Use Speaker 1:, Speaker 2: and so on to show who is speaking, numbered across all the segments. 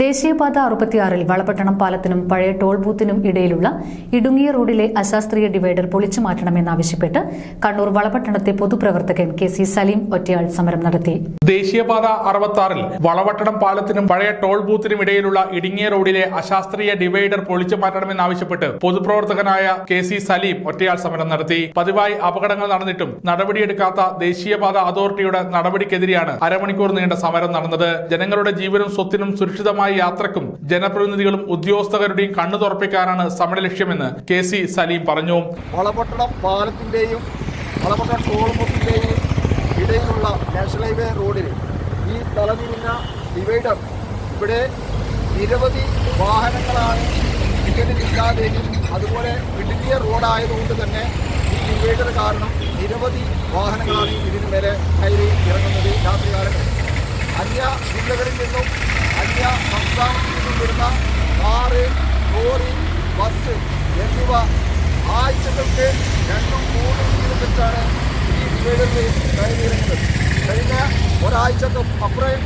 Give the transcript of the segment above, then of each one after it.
Speaker 1: ദേശീയപാത അറുപത്തിയാറിൽ വളപട്ടണം പാലത്തിനും പഴയ ടോൾ ബൂത്തിനും ഇടയിലുള്ള ഇടുങ്ങിയ റോഡിലെ അശാസ്ത്രീയ ഡിവൈഡർ പൊളിച്ചു മാറ്റണമെന്നാവശ്യപ്പെട്ട് കണ്ണൂർ വളപട്ടണത്തെ പൊതുപ്രവർത്തകൻ കെ സി സലീം ഒറ്റയാൾ സമരം നടത്തി.
Speaker 2: ദേശീയപാത അറുപത്തിയാറിൽ വളവട്ടണം പാലത്തിനും പഴയ ടോൾ ബൂത്തിനും ഇടയിലുള്ള ഇടുങ്ങിയ റോഡിലെ അശാസ്ത്രീയ ഡിവൈഡർ പൊളിച്ചു മാറ്റണമെന്നാവശ്യപ്പെട്ട് പൊതുപ്രവർത്തകനായ കെ സി സലീം ഒറ്റയാൾ സമരം നടത്തി. പതിവായി അപകടങ്ങൾ നടന്നിട്ടും നടപടിയെടുക്കാത്ത ദേശീയപാത അതോറിറ്റിയുടെ നടപടിക്കെതിരെയാണ് അരമണിക്കൂർ നീണ്ട സമരം നടന്നത്. ജനങ്ങളുടെ ജീവനും സ്വത്തിനും സുരക്ഷിതമായ യാത്രക്കും ജനപ്രതിനിധികളും ഉദ്യോഗസ്ഥരുടെയും കണ്ണു തുറപ്പിക്കാനാണ് സമര ലക്ഷ്യമെന്ന് കെ സി സലീം പറഞ്ഞു.
Speaker 3: വളപട്ടണം പാലത്തിന്റെയും വളപട്ടണം ഇടയിലുള്ള നാഷണൽ ഹൈവേ റോഡിൽ ഈ തലതിരിഞ്ഞ ഡിവൈഡർ ഇവിടെ നിരവധി വാഹനങ്ങളാണ് ടിക്കറ്റില്ലാതെയും അതുപോലെ ഇടുങ്ങിയ റോഡായതുകൊണ്ട് തന്നെ ഈ ഡിവൈഡർ കാരണം നിരവധി വാഹനങ്ങളാണ് ഇതിന് മേലെ കയറി ഇറങ്ങുന്നത് രാത്രികാലങ്ങളിൽ. അന്യ ജില്ലകളിൽ നിന്നും സംസ്ഥാനത്തിൽ നിന്നും വരുന്ന കാറ് ലോറി ബസ് എന്നിവ ആഴ്ചകൾക്ക് രണ്ടും മൂന്നും വീതം വെച്ചാണ് ഈ ഡിവൈഡറിൽ കയറിയിറങ്ങുന്നത് കഴിഞ്ഞ ഒരാഴ്ചക്ക് അപ്പുറം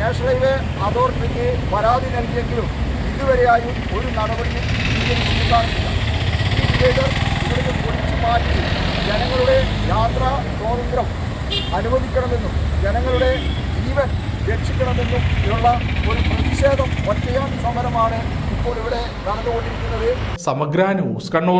Speaker 3: നാഷണൽ ഹൈവേ അതോറിറ്റിക്ക് പരാതി നൽകിയെങ്കിലും ഇതുവരെയായും ഒരു നടപടിയും സ്വീകരിച്ചിട്ടുണ്ടാകുന്നില്ല ഈ ഡിവൈഡർ ഇവിടുന്ന് പൊളിച്ചു മാറ്റി ജനങ്ങളുടെ യാത്രാ സ്വാതന്ത്ര്യം അനുവദിക്കണമെന്നും ജനങ്ങളുടെ ജീവൻ രക്ഷിക്കണമെന്നും ഉള്ള ഒരു പ്രതിഷേധം ഒറ്റയാൻ സമരമാണ് ഇപ്പോൾ ഇവിടെ നടന്നുകൊണ്ടിരിക്കുന്നത്.
Speaker 2: സമഗ്ര ന്യൂസ് കണ്ണൂർ.